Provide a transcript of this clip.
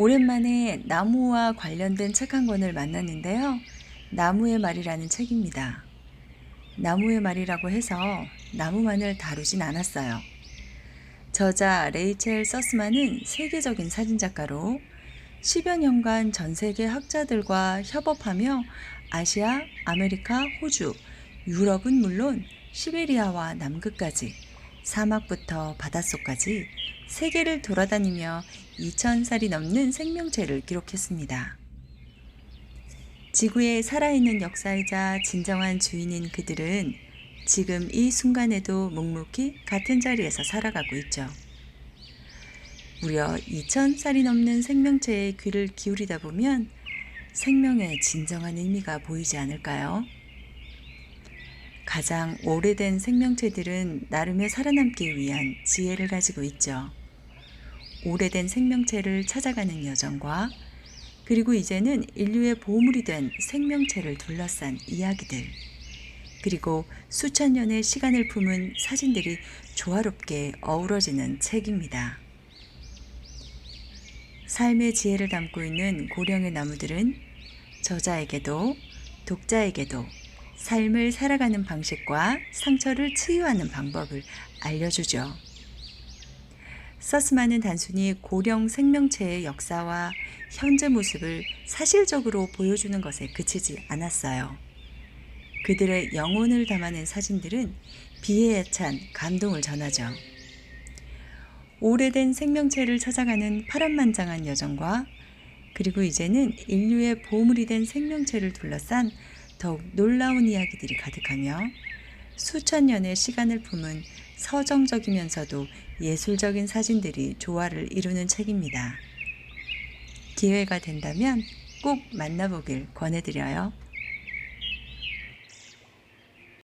오랜만에 나무와 관련된 책 한 권을 만났는데요. 나무의 말이라는 책입니다. 나무의 말이라고 해서 나무만을 다루진 않았어요. 저자 레이첼 서스만은 세계적인 사진작가로 10여 년간 전 세계 학자들과 협업하며 아시아, 아메리카, 호주, 유럽은 물론 시베리아와 남극까지 사막부터 바닷속까지 세계를 돌아다니며 2,000살이 넘는 생명체를 기록했습니다. 지구에 살아있는 역사이자 진정한 주인인 그들은 지금 이 순간에도 묵묵히 같은 자리에서 살아가고 있죠. 무려 2,000살이 넘는 생명체에 귀를 기울이다 보면 생명의 진정한 의미가 보이지 않을까요? 가장 오래된 생명체들은 나름의 살아남기 위한 지혜를 가지고 있죠. 오래된 생명체를 찾아가는 여정과 그리고 이제는 인류의 보물이 된 생명체를 둘러싼 이야기들 그리고 수천 년의 시간을 품은 사진들이 조화롭게 어우러지는 책입니다. 삶의 지혜를 담고 있는 고령의 나무들은 저자에게도 독자에게도 삶을 살아가는 방식과 상처를 치유하는 방법을 알려주죠. 서스만은 단순히 고령 생명체의 역사와 현재 모습을 사실적으로 보여주는 것에 그치지 않았어요. 그들의 영혼을 담아낸 사진들은 비애에 찬 감동을 전하죠. 오래된 생명체를 찾아가는 파란만장한 여정과 그리고 이제는 인류의 보물이 된 생명체를 둘러싼 더욱 놀라운 이야기들이 가득하며 수천 년의 시간을 품은 서정적이면서도 예술적인 사진들이 조화를 이루는 책입니다. 기회가 된다면 꼭 만나보길 권해드려요.